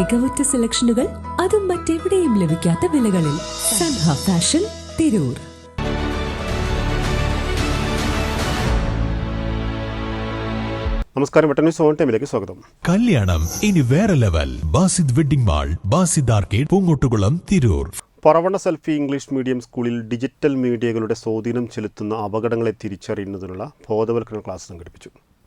മികവുറ്റ സെലക്ഷനുകൾ അതും മറ്റെവിടെയും ലഭിക്കാത്ത വിലകളിൽ സൻഹ ഫാഷൻ തിരൂർ. നമസ്കാരം വെട്ടന്യൂസ് സോൺ ടൈമിലേക്ക് സ്വാഗതം. കല്യാണം ഇനി വേറെ level. Basid wedding mall Basid arcade Poongottukulam Tirur. Paravanna selfie English medium സ്കൂളിൽ ഡിജിറ്റൽ മീഡിയകളുടെ സ്വാധീനം ചെലുത്തുന്ന അപകടങ്ങളെ തിരിച്ചറിയുന്നതിനുള്ള ബോധവൽക്കരണ ക്ലാസ് സംഘടിപ്പിച്ചു.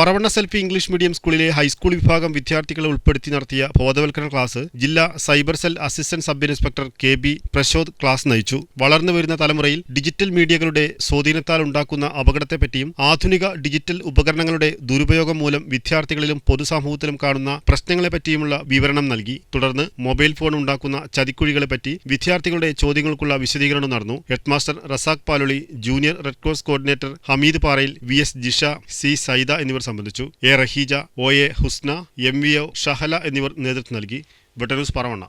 പറവണ്ണ സെൽഫി ഇംഗ്ലീഷ് മീഡിയം സ്കൂളിലെ ഹൈസ്കൂൾ വിഭാഗം വിദ്യാർത്ഥികളെ ഉൾപ്പെടുത്തി നടത്തിയ ബോധവൽക്കരണ ക്ലാസ് ജില്ലാ cyber cell assistant sub inspector K B Prashod class നയിച്ചു. വളർന്നു വരുന്ന തലമുറയിൽ ഡിജിറ്റൽ മീഡിയകളുടെ സ്വാധീനത്താൽ ഉണ്ടാക്കുന്ന അപകടത്തെപ്പറ്റിയും ആധുനിക ഡിജിറ്റൽ ഉപകരണങ്ങളുടെ ദുരുപയോഗം മൂലം വിദ്യാർത്ഥികളിലും പൊതുസമൂഹത്തിലും കാണുന്ന പ്രശ്നങ്ങളെപ്പറ്റിയുമുള്ള വിവരണം നൽകി. തുടർന്ന് മൊബൈൽ ഫോൺ ഉണ്ടാക്കുന്ന ചതിക്കുഴികളെപ്പറ്റി വിദ്യാർത്ഥികളുടെ ചോദ്യങ്ങൾക്കുള്ള വിശദീകരണം നടന്നു. Headmaster Razak Paloli junior Red Cross coordinator Hameed Parayil V S Jisha C Saida എന്നിവർ സംബന്ധിച്ചു. A Raheeja O A Husna M V O Shahala എന്നിവർ നേതൃത്വം നൽകി. ബ്രിട്ടനൂസ് പറവണ്ണ.